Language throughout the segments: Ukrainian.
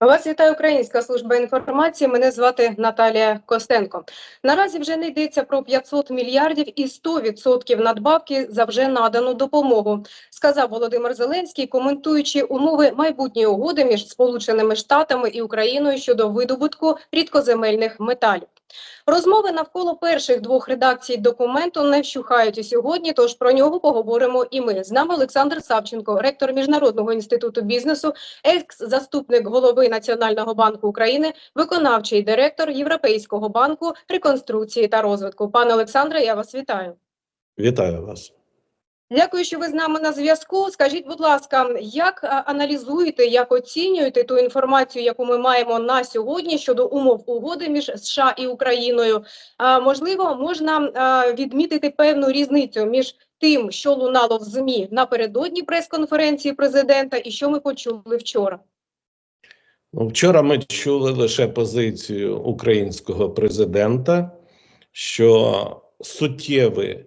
Вас вітає Українська служба інформації. Мене звати Наталія Костенко. Наразі вже не йдеться про 500 мільярдів і 100% надбавки за вже надану допомогу, сказав Володимир Зеленський, коментуючи умови майбутньої угоди між Сполученими Штатами і Україною щодо видобутку рідкоземельних металів. Розмови навколо перших двох редакцій документу не вщухають і сьогодні. Тож про нього поговоримо і ми. З нами Олександр Савченко, ректор міжнародного інституту бізнесу, екс-заступник голови Національного банку України, виконавчий директор Європейського банку реконструкції та розвитку. Пане Олександре, я вас вітаю. Вітаю вас. Дякую, що ви з нами на зв'язку. Скажіть, будь ласка, як аналізуєте, як оцінюєте ту інформацію, яку ми маємо на сьогодні щодо умов угоди між США і Україною? Можливо, можна відмітити певну різницю між тим, що лунало в ЗМІ напередодні прес-конференції президента, і що ми почули вчора. Ну, вчора ми чули лише позицію українського президента, що суттєві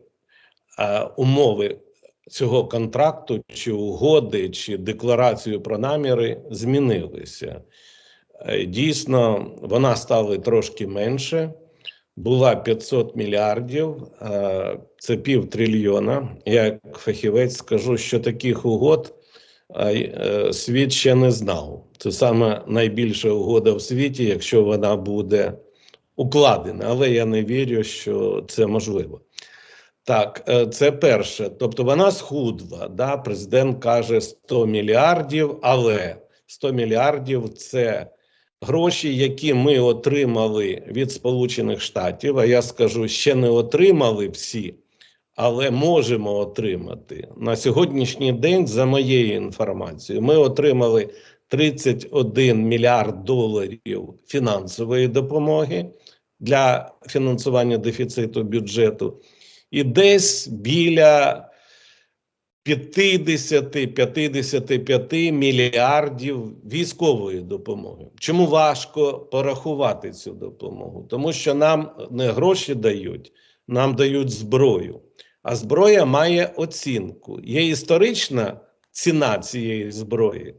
умови цього контракту, чи угоди, чи декларацію про наміри змінилися. Е, Дійсно, вона стала трошки менше. Була 500 мільярдів, е, це пів трильйона. Як фахівець скажу, що таких угод е, світ ще не знав. Це саме найбільша угода в світі, якщо вона буде укладена. Але я не вірю, що це можливо. Так, е, це перше. Тобто вона схудла. Да? Президент каже 100 мільярдів, але 100 мільярдів це гроші, які ми отримали від Сполучених Штатів. А я скажу, ще не отримали всі але можемо отримати на сьогоднішній день, за моєю інформацією, ми отримали 31 мільярд доларів фінансової допомоги для фінансування дефіциту бюджету, і десь біля 50-55 мільярдів військової допомоги. Чому важко порахувати цю допомогу? Тому що нам не гроші дають, нам дають зброю. А зброя має оцінку. Є історична ціна цієї зброї,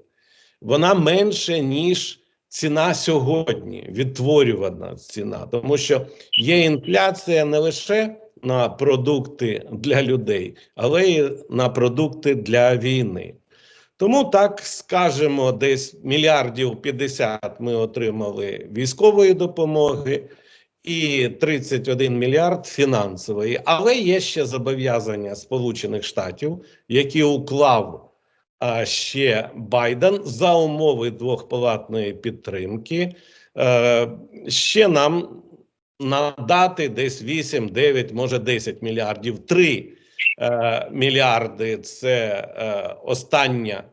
вона менше, ніж ціна сьогодні, відтворювана ціна. Тому що є інфляція не лише на продукти для людей, але й на продукти для війни. Тому так скажемо, десь мільярдів 50 ми отримали військової допомоги і 31 мільярд фінансової. Але є ще зобов'язання Сполучених Штатів, які уклав а, ще Байден за умови двохпалатної підтримки. Е, ще нам надати десь 8, 9, може 10 мільярдів. 3 е, мільярди це е, остання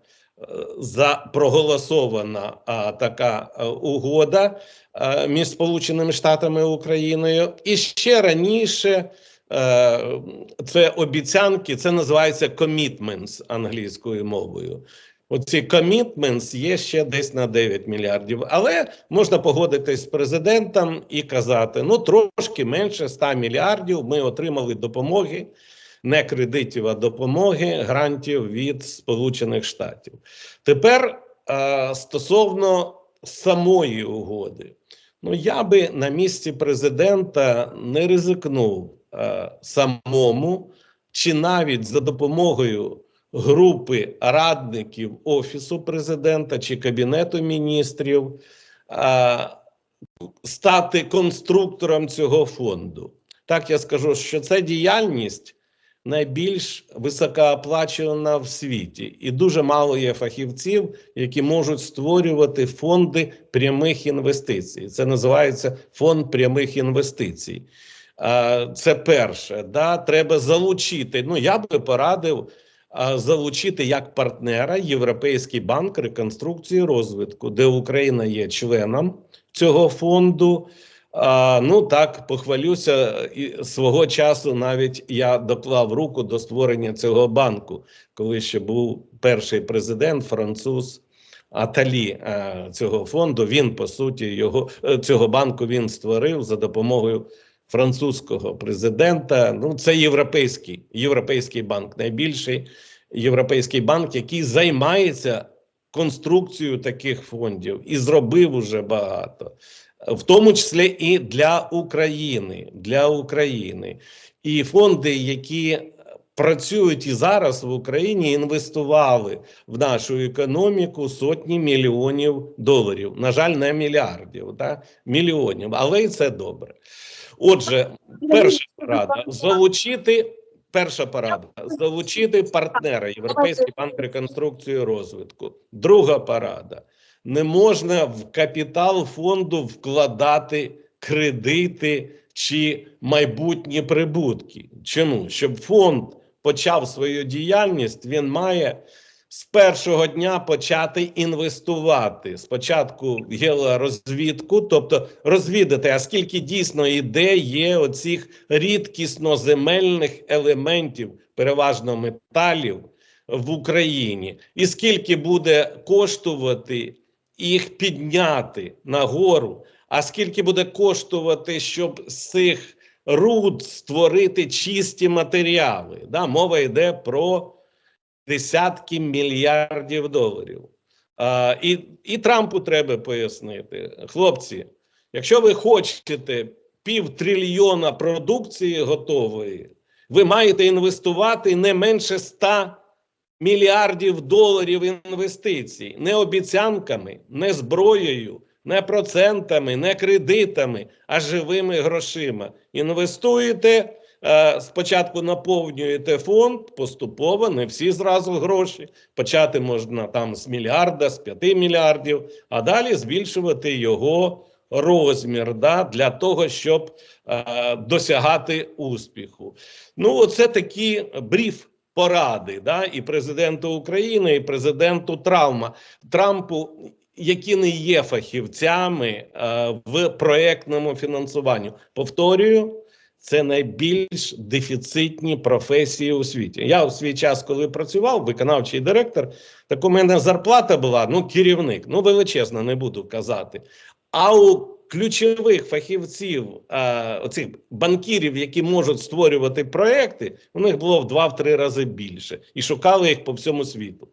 е, проголосована а, така е, угода е, між Сполученими Штатами і Україною. І ще раніше е, це обіцянки, це називається commitments англійською мовою. Оці commitments є ще десь на 9 мільярдів. Але можна погодитись з президентом і казати: ну трошки менше 100 мільярдів ми отримали допомоги, не кредитів, а допомоги грантів від Сполучених Штатів. Тепер е, стосовно самої угоди, ну я би на місці президента не ризикнув е, самому чи навіть за допомогою групи радників Офісу президента чи Кабінету міністрів а, стати конструктором цього фонду. Так я скажу, що це діяльність найбільш високооплачувана в світі, і дуже мало є фахівців, які можуть створювати фонди прямих інвестицій. Це називається фонд прямих інвестицій. Це перше, да, треба залучити. Ну я би порадив залучити як партнера Європейський банк реконструкції розвитку, де Україна є членом цього фонду. Ну так, похвалюся і свого часу. Навіть я доклав руку до створення цього банку, коли ще був перший президент, француз Аталі цього фонду. Він по суті його е, цього банку він створив за допомогою французького президента. Ну, це європейський європейський банк, найбільший європейський банк, який займається конструкцію таких фондів і зробив уже багато, в тому числі і для України. Для України. І фонди, які працюють і зараз в Україні, інвестували в нашу економіку сотні мільйонів доларів. На жаль, не мільярдів, так? мільйонів, але і це добре. Отже, перша порада залучити. Перша порада залучити партнера Європейський банк реконструкції і розвитку. Друга порада не можна в капітал фонду вкладати кредити чи майбутні прибутки. Чому? Щоб фонд почав свою діяльність, він має з першого дня почати інвестувати. Спочатку в георозвідку, тобто розвідати, а скільки дійсно ідей є оцих рідкісно земельних елементів, переважно металів в Україні, і скільки буде коштувати їх підняти нагору, а скільки буде коштувати, щоб з цих руд створити чисті матеріали. Да? Мова йде про десятки мільярдів доларів. А, і, і Трампу треба пояснити, хлопці, якщо ви хочете півтрильйона продукції готової, ви маєте інвестувати не менше 100 мільярдів доларів інвестицій, не обіцянками, не зброєю, не процентами, не кредитами, а живими грошима. Інвестуєте. Е, Спочатку наповнюєте фонд поступово, не всі зразу гроші. Почати можна там з мільярда, з п'яти мільярдів, а далі збільшувати його розмір да, для того, щоб е, досягати успіху. Ну, оце такі бриф поради, да, і президенту України, і президенту Травма Трампу, які не є фахівцями е, в проектному фінансуванні. Повторюю. Це найбільш дефіцитні професії у світі. Я у свій час, коли працював, виконавчий директор, так у мене зарплата була ну керівник, ну величезна, не буду казати. А у ключових фахівців, а, оцих банкірів, які можуть створювати проекти, у них було в два-три рази більше і шукали їх по всьому світу.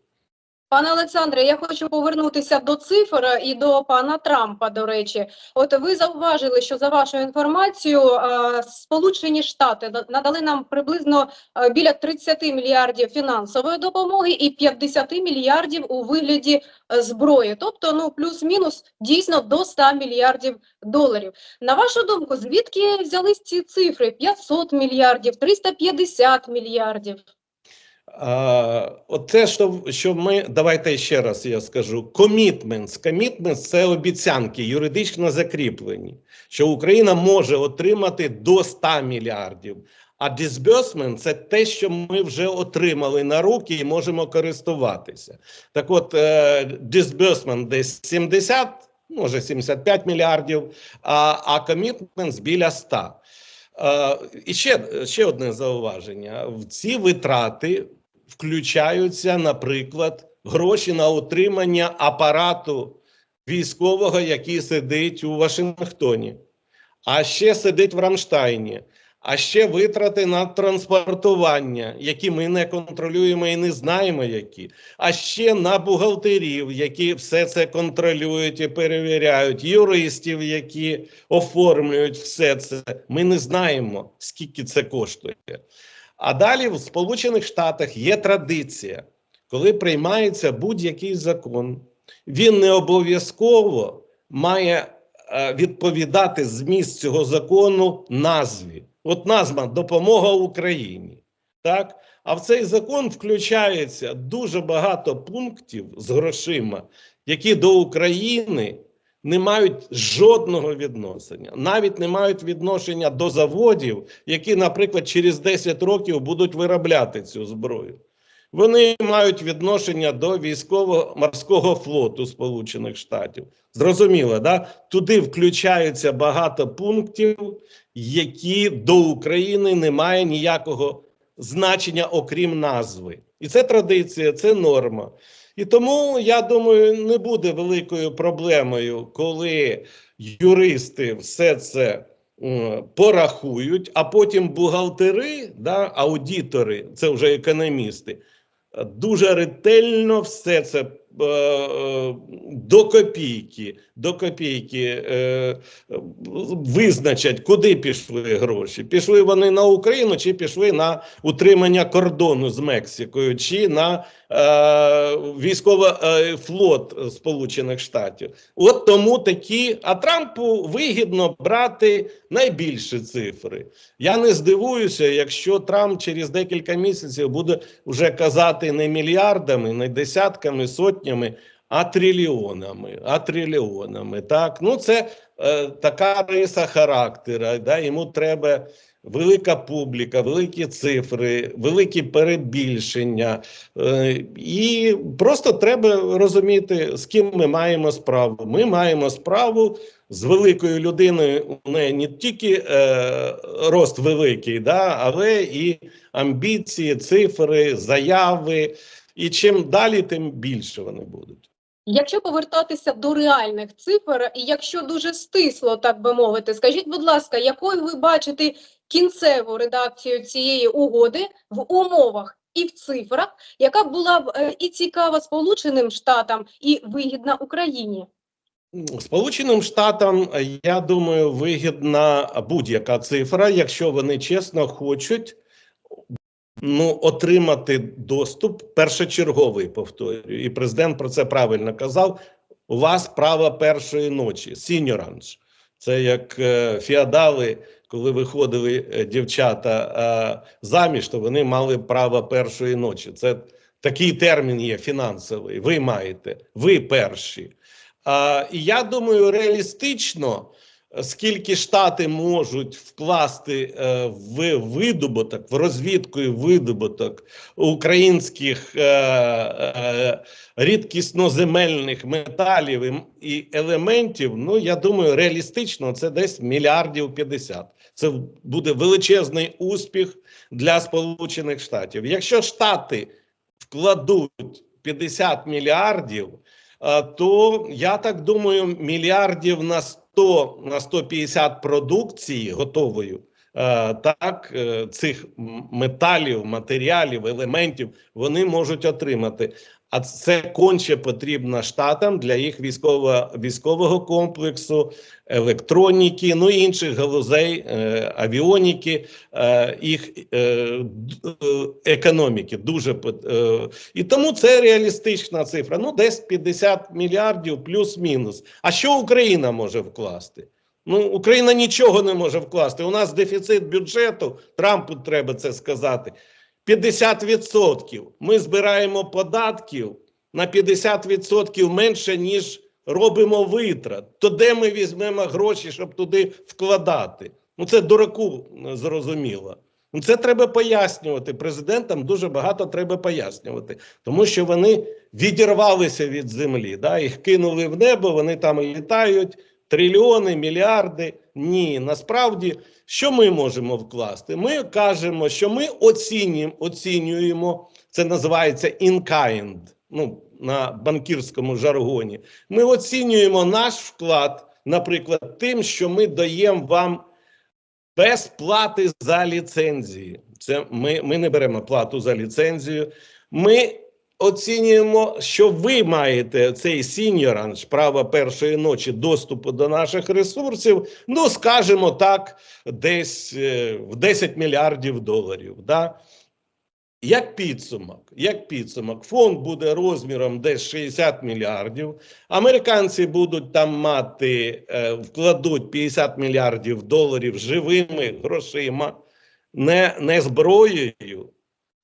Пане Олександре, я хочу повернутися до цифр і до пана Трампа. До речі, от ви зауважили, що за вашою інформацією, е, Сполучені Штати надали нам приблизно е, біля 30 мільярдів фінансової допомоги і 50 мільярдів у вигляді е, зброї. Тобто, ну плюс-мінус дійсно до 100 мільярдів доларів. На вашу думку, звідки взялись ці цифри? 500 мільярдів, 350 мільярдів. Оце, що, що ми, давайте ще раз я скажу: commitments. Commitments – це обіцянки юридично закріплені, що Україна може отримати до 100 мільярдів. А disbursement – це те, що ми вже отримали на руки і можемо користуватися. Так от, е, десь 70, може 75 мільярдів, а, а commitments біля 100. Е, І ще, ще одне зауваження: в ці витрати включаються, наприклад, гроші на утримання апарату військового, який сидить у Вашингтоні, а ще сидить в Рамштайні, а ще витрати на транспортування, які ми не контролюємо і не знаємо, які, а ще на бухгалтерів, які все це контролюють і перевіряють, юристів, які оформлюють все це. Ми не знаємо, скільки це коштує. А далі в Сполучених Штатах є традиція, коли приймається будь-який закон, він не обов'язково має е, відповідати зміст цього закону назві. От назва допомога Україні. Так? А в цей закон включається дуже багато пунктів з грошима, які до України не мають жодного відношення, навіть не мають відношення до заводів, які, наприклад, через 10 років будуть виробляти цю зброю. Вони мають відношення до військово-морського флоту Сполучених Штатів. Зрозуміло, да? туди включаються багато пунктів, які до України не мають ніякого значення, окрім назви. І це традиція, це норма. І тому я думаю, не буде великою проблемою, коли юристи все це порахують, а потім бухгалтери, да, аудітори, це вже економісти, е, дуже ретельно все це е, е, до копійки, до копійки е, е, визначать, куди пішли гроші. Пішли вони на Україну, чи пішли на утримання кордону з Мексикою, чи на е, військовий е, флот Сполучених Штатів. От тому такі, а Трампу вигідно брати найбільші цифри. Я не здивуюся, якщо Трамп через декілька місяців буде вже казати не мільярдами, не десятками, сотнями, а трильйонами. А трильйонами. Так, ну це е, така риса характера. Да? Йому треба велика публіка, великі цифри, великі перебільшення. Е, і просто треба розуміти, з ким ми маємо справу. Ми маємо справу з великою людиною. У неї не тільки е, рост великий, да, але і амбіції, цифри, заяви. І чим далі, тим більше вони будуть. Якщо повертатися до реальних цифр, і якщо дуже стисло, так би мовити, скажіть, будь ласка, якою ви бачите кінцеву редакцію цієї угоди в умовах і в цифрах, яка була б е, і цікава Сполученим Штатам, і вигідна Україні? Сполученим Штатам, я думаю, вигідна будь-яка цифра, якщо вони чесно хочуть ну, отримати доступ першочерговий, повторюю. І президент про це правильно казав. У вас право першої ночі, сіньоранж. Це як е, феодали, коли виходили е, дівчата е, заміж, то вони мали право першої ночі. Це такий термін є фінансовий. Ви маєте, ви перші. А, і я думаю, реалістично, скільки штати можуть вкласти е, в видобуток, в розвідку і видобуток українських е, е, рідкісноземельних металів і, елементів, ну я думаю, реалістично це десь мільярдів 50. Це буде величезний успіх для Сполучених Штатів. Якщо Штати вкладуть 50 мільярдів, то я так думаю, мільярдів на 100, на 150 продукції готовою. е, Так, е, цих металів, матеріалів, елементів вони можуть отримати. А це конче потрібно штатам для їх військово, військового комплексу, електроніки, ну і інших галузей, е, авіоніки, е, їх е, економіки. Дуже і тому це реалістична цифра. Ну, десь 50 мільярдів плюс-мінус. А що Україна може вкласти? Ну, Україна нічого не може вкласти. У нас дефіцит бюджету. Трампу треба це сказати. 50%. Ми збираємо податків на 50% менше, ніж робимо витрат. То де ми візьмемо гроші, щоб туди вкладати? Ну це дураку е, зрозуміло. Ну це треба пояснювати. Президентам дуже багато треба пояснювати, тому що вони відірвалися від землі. Да? Їх кинули в небо, вони там і літають. Трильйони, мільярди. Ні, насправді, що ми можемо вкласти? Ми кажемо, що ми оцінюємо, оцінюємо це називається in kind, ну, на банкірському жаргоні. Ми оцінюємо наш вклад, наприклад, тим, що ми даємо вам без плати за ліцензії. Це ми, ми не беремо плату за ліцензію. Ми оцінюємо, що ви маєте цей сіньоранж, право першої ночі доступу до наших ресурсів, ну, скажімо так, десь е, в 10 мільярдів доларів. Да? Як підсумок, як підсумок, фонд буде розміром десь 60 мільярдів. Американці будуть там мати, е, вкладуть 50 мільярдів доларів живими грошима, не, не зброєю,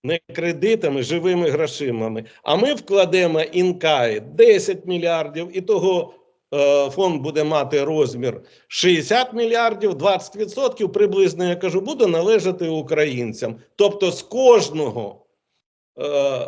не кредитами, живими грошимами. А ми вкладемо інкай 10 мільярдів, і того е, фонд буде мати розмір 60 мільярдів, 20% приблизно, я кажу, буде належати українцям. Тобто з кожного е,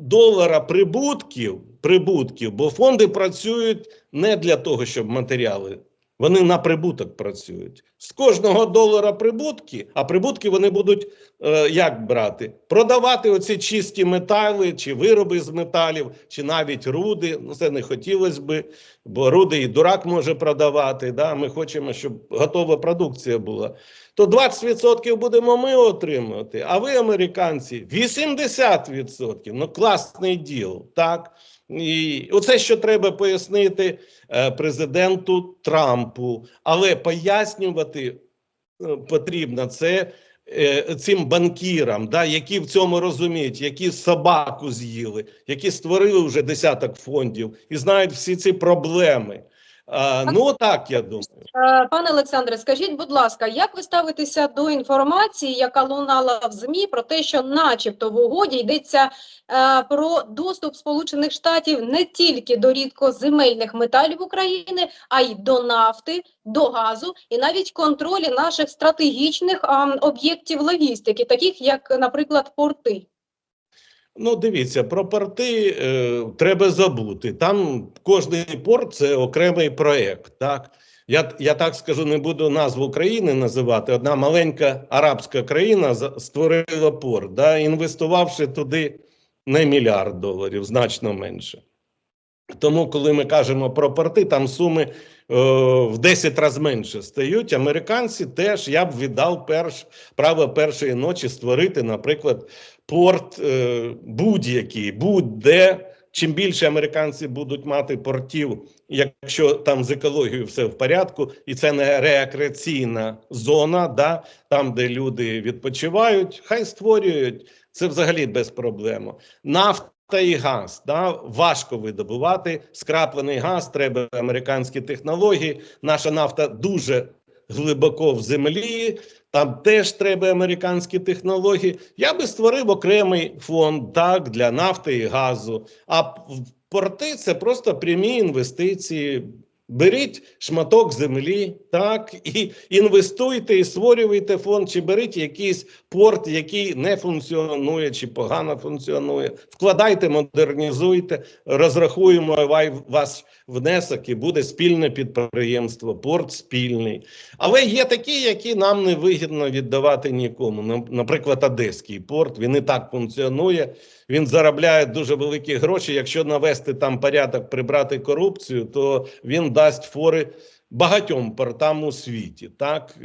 долара прибутків, прибутків, бо фонди працюють не для того, щоб матеріали. Вони на прибуток працюють. З кожного долара прибутки, а прибутки вони будуть е, як брати? Продавати оці чисті метали, чи вироби з металів, чи навіть руди. Ну, це не хотілося би, бо руди і дурак може продавати. Да? Ми хочемо, щоб готова продукція була. То 20% будемо ми отримувати, а ви, американці, 80%. Ну, класний діл, так? І оце що треба пояснити е, президенту Трампу, але пояснювати е, потрібно це е, цим банкірам, да, які в цьому розуміють, які собаку з'їли, які створили вже десяток фондів і знають всі ці проблеми. А, ну так я думаю. Е, Пане Олександре, скажіть, будь ласка, як ви ставитеся до інформації, яка лунала в ЗМІ про те, що, начебто, в угоді йдеться е, про доступ Сполучених Штатів не тільки до рідкоземельних металів України, а й до нафти, до газу і навіть контролі наших стратегічних об'єктів логістики, таких як, наприклад, порти. Ну, дивіться, про порти е, треба забути. Там кожний порт це окремий проєкт. Так? Я, я так скажу, не буду назву країни називати. Одна маленька арабська країна створила порт, да, інвестувавши туди не мільярд доларів, значно менше. Тому, коли ми кажемо про порти, там суми в 10 разів менше стають. Американці теж я б віддав перш, право першої ночі створити, наприклад, порт е, будь-який, будь-де. Чим більше американці будуть мати портів, якщо там з екологією все в порядку, і це не рекреаційна зона, да, там, де люди відпочивають, хай створюють це взагалі без проблем. Нафта і газ да, важко видобувати. Скраплений газ, треба американські технології. Наша нафта дуже глибоко в землі. Там теж треба американські технології. Я би створив окремий фонд так для нафти і газу. А порти це просто прямі інвестиції. Беріть шматок землі, так і інвестуйте і створюйте фонд, чи беріть якийсь порт, який не функціонує чи погано функціонує. Вкладайте, модернізуйте, розрахуємо ваш внесок і буде спільне підприємство, порт спільний. Але є такі, які нам не вигідно віддавати нікому. Наприклад, Одеський порт він і так функціонує. Він заробляє дуже великі гроші. Якщо навести там порядок, прибрати корупцію, то він дасть фори багатьом портам у світі, так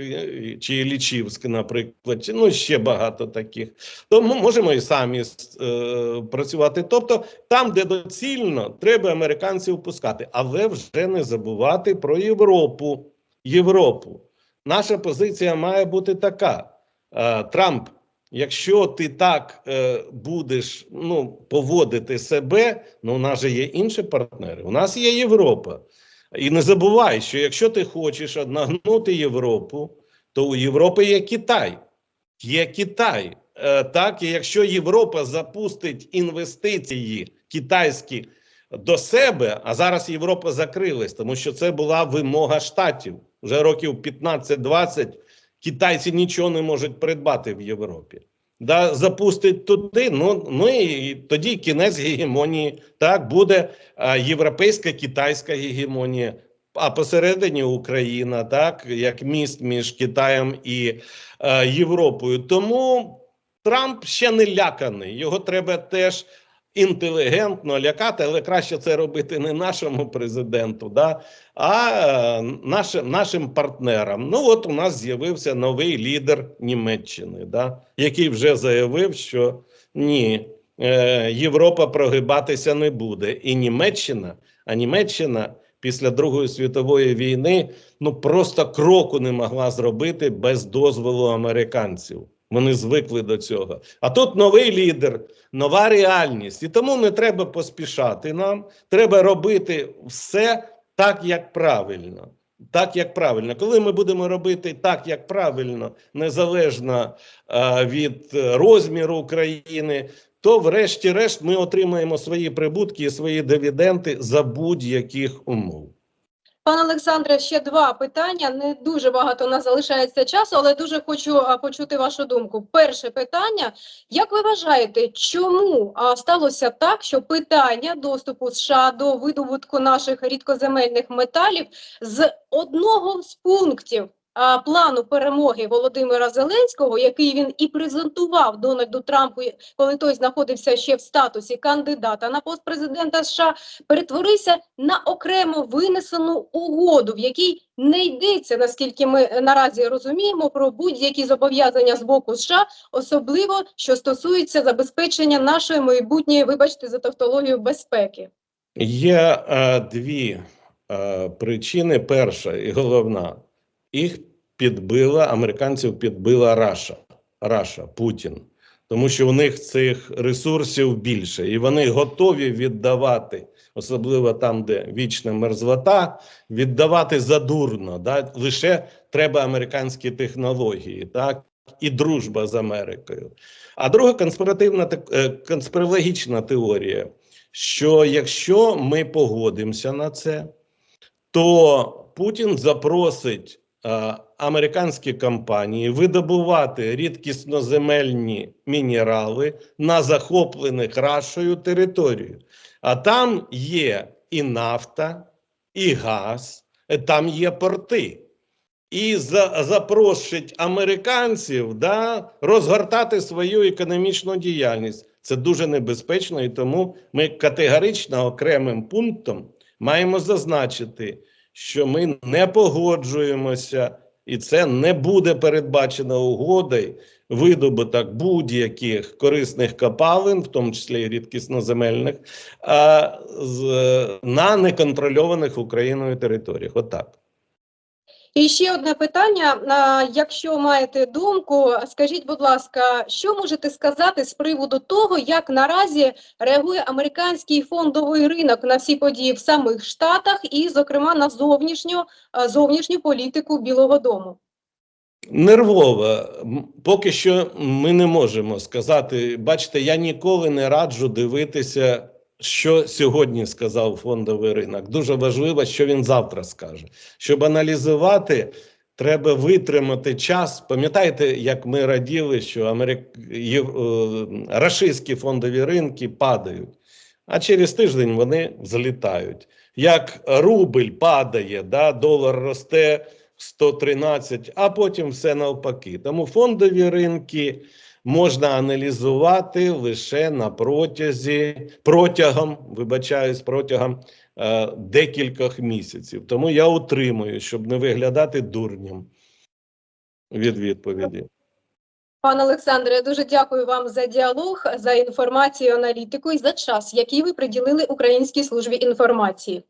чи Іллічівськ, наприклад, чи ну ще багато таких. Тому можемо і самі е, працювати. Тобто, там, де доцільно, треба американців пускати, але вже не забувати про Європу. Європу. Наша позиція має бути така: Е, Трамп. Якщо ти так е, будеш ну, поводити себе, ну у нас же є інші партнери. У нас є Європа. І не забувай, що якщо ти хочеш однагнути Європу, то у Європи є Китай. Є Китай. Е, так, і якщо Європа запустить інвестиції китайські до себе, а зараз Європа закрилась, тому що це була вимога штатів. Вже років 15-20 китайці нічого не можуть придбати в Європі. Да, запустить туди, ну, ну і тоді кінець гегемонії. Так, буде а, європейська китайська гегемонія, а посередині Україна, так, як міст між Китаєм і е, Європою. Тому Трамп ще не ляканий. Його треба теж інтелігентно лякати, але краще це робити не нашому президенту, да, а е, нашим, нашим партнерам. Ну, от у нас з'явився новий лідер Німеччини, да, який вже заявив, що ні, е, Європа прогибатися не буде. І Німеччина, а Німеччина після Другої світової війни ну просто кроку не могла зробити без дозволу американців. Вони звикли до цього. А тут новий лідер, нова реальність. І тому не треба поспішати нам. Треба робити все так, як правильно. Так, як правильно. Коли ми будемо робити так, як правильно, незалежно е, від розміру України, то, врешті-решт, ми отримаємо свої прибутки і свої дивіденди за будь-яких умов. Пане Олександре, ще два питання. Не дуже багато у нас залишається часу, але дуже хочу почути вашу думку. Перше питання: як ви вважаєте, чому сталося так, що питання доступу США до видобутку наших рідкоземельних металів з одного з пунктів плану перемоги Володимира Зеленського, який він і презентував Дональду Трампу, коли той знаходився ще в статусі кандидата на пост президента США, перетворився на окремо винесену угоду, в якій не йдеться, наскільки ми е, наразі розуміємо, про будь-які зобов'язання з боку США, особливо що стосується забезпечення нашої майбутньої, вибачте за тавтологію, безпеки. Є е, дві е, причини. Перша і головна. Їх підбила, американців підбила Раша, Раша, Путін. Тому що у них цих ресурсів більше, і вони готові віддавати, особливо там, де вічна мерзлота, віддавати задурно. Да? Лише треба американські технології, так? і дружба з Америкою. А друга конспіративна е, конспірологічна теорія, що якщо ми погодимося на це, то Путін запросить американські компанії видобувати рідкісноземельні мінерали на захоплених Рашою територію. А там є і нафта, і газ, е, там є порти. І за, запросить американців да, розгортати свою економічну діяльність. Це дуже небезпечно, і тому ми категорично окремим пунктом маємо зазначити, що ми не погоджуємося, і це не буде передбачено угодою видобуток будь-яких корисних копалин, в тому числі і рідкісноземельних, на неконтрольованих Україною територіях. Отак. І ще одне питання. Якщо маєте думку, скажіть, будь ласка, що можете сказати з приводу того, як наразі реагує американський фондовий ринок на всі події в самих Штатах і, зокрема, на зовнішню, зовнішню політику Білого Дому? Нервова. Поки що ми не можемо сказати. Бачите, я ніколи не раджу дивитися, що сьогодні сказав фондовий ринок. Дуже важливо, що він завтра скаже. Щоб аналізувати, треба витримати час. Пам'ятаєте, як ми раділи, що Америк... Єв... е, рашистські фондові ринки падають, а через тиждень вони злітають. Як рубль падає, да, долар росте. 113, а потім все навпаки. Тому фондові ринки можна аналізувати лише на протязі протягом, вибачаюсь, протягом е, декількох місяців. Тому я утримую, щоб не виглядати дурнем від відповіді. Пане Олександре, я дуже дякую вам за діалог, за інформацію, аналітику і за час, який ви приділили Українській службі інформації.